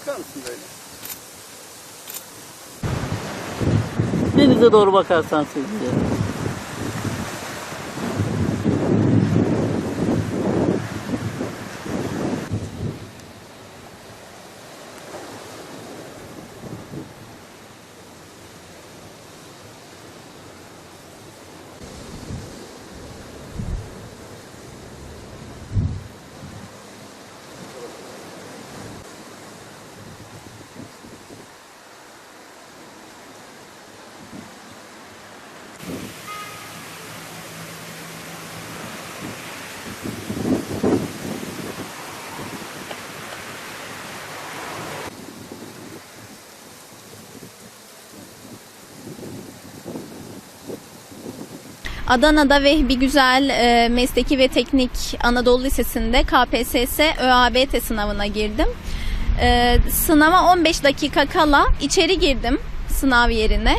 bakar mısın böyle? Denize doğru bakarsan sevinirim. Adana'da Vehbi Güzel e, Mesleki ve Teknik Anadolu Lisesi'nde KPSS ÖABT sınavına girdim. E, sınava 15 dakika kala içeri girdim sınav yerine.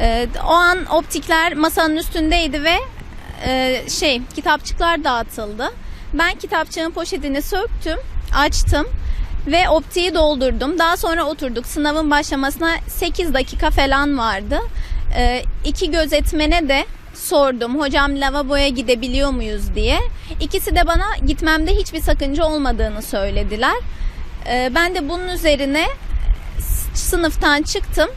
E, o an optikler masanın üstündeydi ve e, şey kitapçıklar dağıtıldı. Ben kitapçığın poşetini söktüm, açtım ve optiği doldurdum. Daha sonra oturduk. Sınavın başlamasına 8 dakika falan vardı. E, iki gözetmene de sordum. Hocam lavaboya gidebiliyor muyuz diye. İkisi de bana gitmemde hiçbir sakınca olmadığını söylediler. E, ben de bunun üzerine sınıftan çıktım.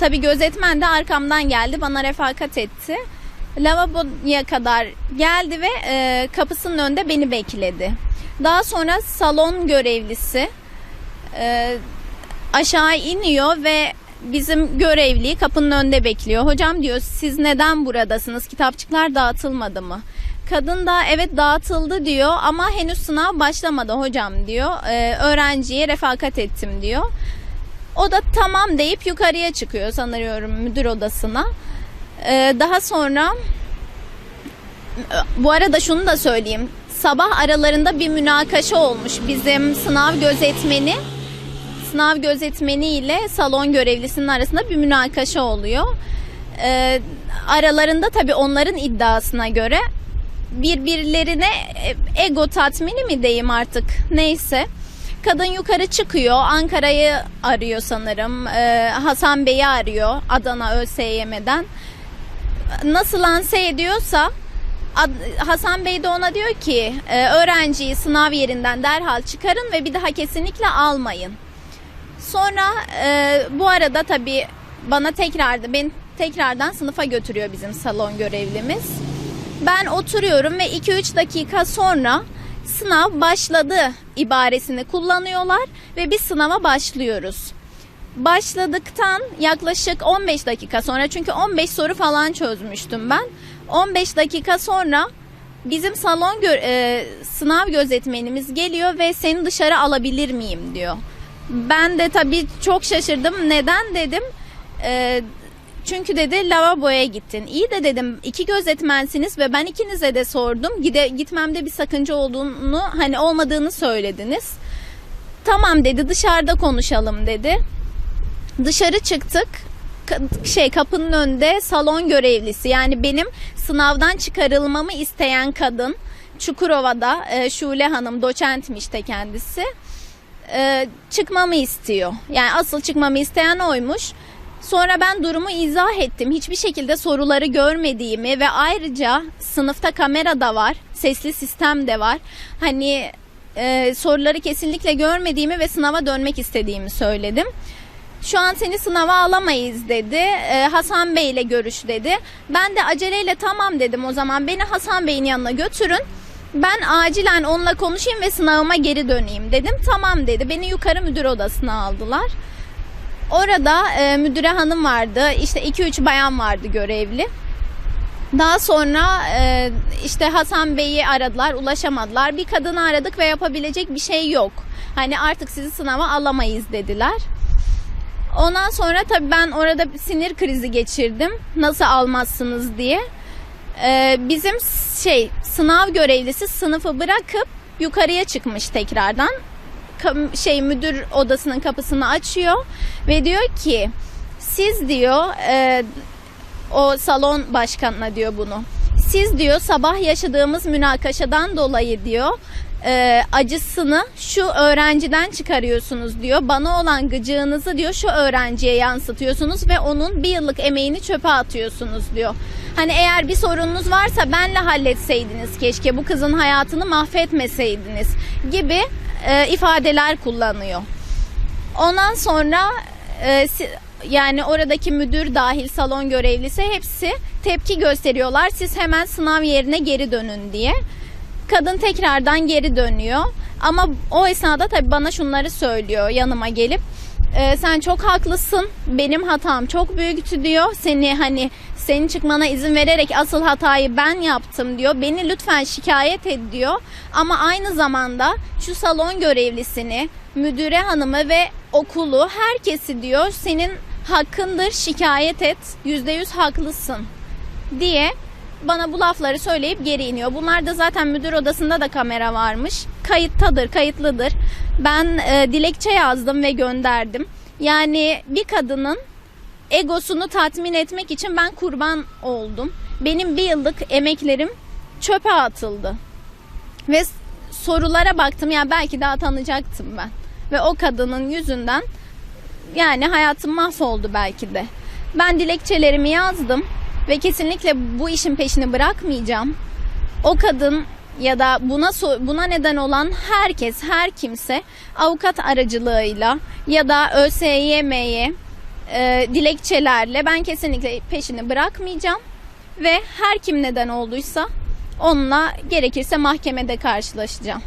Tabii gözetmen de arkamdan geldi. Bana refakat etti. Lavaboya kadar geldi ve e, kapısının önünde beni bekledi. Daha sonra salon görevlisi e, aşağı iniyor ve bizim görevli kapının önünde bekliyor. Hocam diyor siz neden buradasınız? Kitapçıklar dağıtılmadı mı? Kadın da evet dağıtıldı diyor ama henüz sınav başlamadı hocam diyor. E, öğrenciye refakat ettim diyor. O da tamam deyip yukarıya çıkıyor sanıyorum müdür odasına. Ee, daha sonra bu arada şunu da söyleyeyim. Sabah aralarında bir münakaşa olmuş bizim sınav gözetmeni sınav gözetmeni ile salon görevlisinin arasında bir münakaşa oluyor. Ee, aralarında tabii onların iddiasına göre birbirlerine e, ego tatmini mi diyeyim artık neyse. Kadın yukarı çıkıyor Ankara'yı arıyor sanırım Ee, Hasan Bey'i arıyor Adana ÖSYM'den nasıl lanse ediyorsa Hasan Bey de ona diyor ki e, öğrenciyi sınav yerinden derhal çıkarın ve bir daha kesinlikle almayın. Sonra e, bu arada tabii bana tekrar beni tekrardan sınıfa götürüyor bizim salon görevlimiz. Ben oturuyorum ve 2-3 dakika sonra sınav başladı ibaresini kullanıyorlar ve biz sınava başlıyoruz. Başladıktan yaklaşık 15 dakika sonra çünkü 15 soru falan çözmüştüm ben. 15 dakika sonra bizim salon gö- e, sınav gözetmenimiz geliyor ve seni dışarı alabilir miyim diyor. Ben de tabii çok şaşırdım. Neden dedim? E, çünkü dedi lavaboya gittin. İyi de dedim iki gözetmensiniz ve ben ikinize de sordum. Gide, gitmemde bir sakınca olduğunu hani olmadığını söylediniz. Tamam dedi dışarıda konuşalım dedi. Dışarı çıktık. Şey kapının önünde salon görevlisi yani benim sınavdan çıkarılmamı isteyen kadın Çukurova'da e, Şule Hanım doçentmiş de kendisi e, çıkmamı istiyor. Yani asıl çıkmamı isteyen oymuş. Sonra ben durumu izah ettim. Hiçbir şekilde soruları görmediğimi ve ayrıca sınıfta kamera da var, sesli sistem de var. Hani e, soruları kesinlikle görmediğimi ve sınava dönmek istediğimi söyledim. Şu an seni sınava alamayız dedi. Ee, Hasan Bey ile görüş dedi. Ben de aceleyle tamam dedim o zaman. Beni Hasan Bey'in yanına götürün. Ben acilen onunla konuşayım ve sınavıma geri döneyim dedim. Tamam dedi. Beni yukarı müdür odasına aldılar. Orada e, müdüre hanım vardı. İşte 2-3 bayan vardı görevli. Daha sonra e, işte Hasan Bey'i aradılar, ulaşamadılar. Bir kadını aradık ve yapabilecek bir şey yok. Hani artık sizi sınava alamayız dediler. Ondan sonra tabii ben orada sinir krizi geçirdim. Nasıl almazsınız diye. Ee, bizim şey sınav görevlisi sınıfı bırakıp yukarıya çıkmış tekrardan. Şey müdür odasının kapısını açıyor ve diyor ki siz diyor e, o salon başkanına diyor bunu. Siz diyor sabah yaşadığımız münakaşadan dolayı diyor e, acısını şu öğrenciden çıkarıyorsunuz diyor. Bana olan gıcığınızı diyor şu öğrenciye yansıtıyorsunuz ve onun bir yıllık emeğini çöpe atıyorsunuz diyor. Hani eğer bir sorununuz varsa benle halletseydiniz keşke bu kızın hayatını mahvetmeseydiniz gibi e, ifadeler kullanıyor. Ondan sonra e, yani oradaki müdür dahil salon görevlisi hepsi tepki gösteriyorlar. Siz hemen sınav yerine geri dönün diye. Kadın tekrardan geri dönüyor. Ama o esnada tabii bana şunları söylüyor yanıma gelip. "E, sen çok haklısın. Benim hatam çok büyüktü diyor. Seni hani senin çıkmana izin vererek asıl hatayı ben yaptım diyor. Beni lütfen şikayet et diyor. Ama aynı zamanda şu salon görevlisini, müdüre hanımı ve okulu herkesi diyor senin hakkındır şikayet et. Yüzde yüz haklısın diye bana bu lafları söyleyip geri iniyor. Bunlar da zaten müdür odasında da kamera varmış. Kayıttadır, kayıtlıdır. Ben e, dilekçe yazdım ve gönderdim. Yani bir kadının egosunu tatmin etmek için ben kurban oldum. Benim bir yıllık emeklerim çöpe atıldı. Ve sorulara baktım ya belki daha tanıyacaktım ben. Ve o kadının yüzünden yani hayatım mahvoldu belki de. Ben dilekçelerimi yazdım ve kesinlikle bu işin peşini bırakmayacağım. O kadın ya da buna buna neden olan herkes, her kimse avukat aracılığıyla ya da ÖSYM'ye e, dilekçelerle ben kesinlikle peşini bırakmayacağım ve her kim neden olduysa onunla gerekirse mahkemede karşılaşacağım.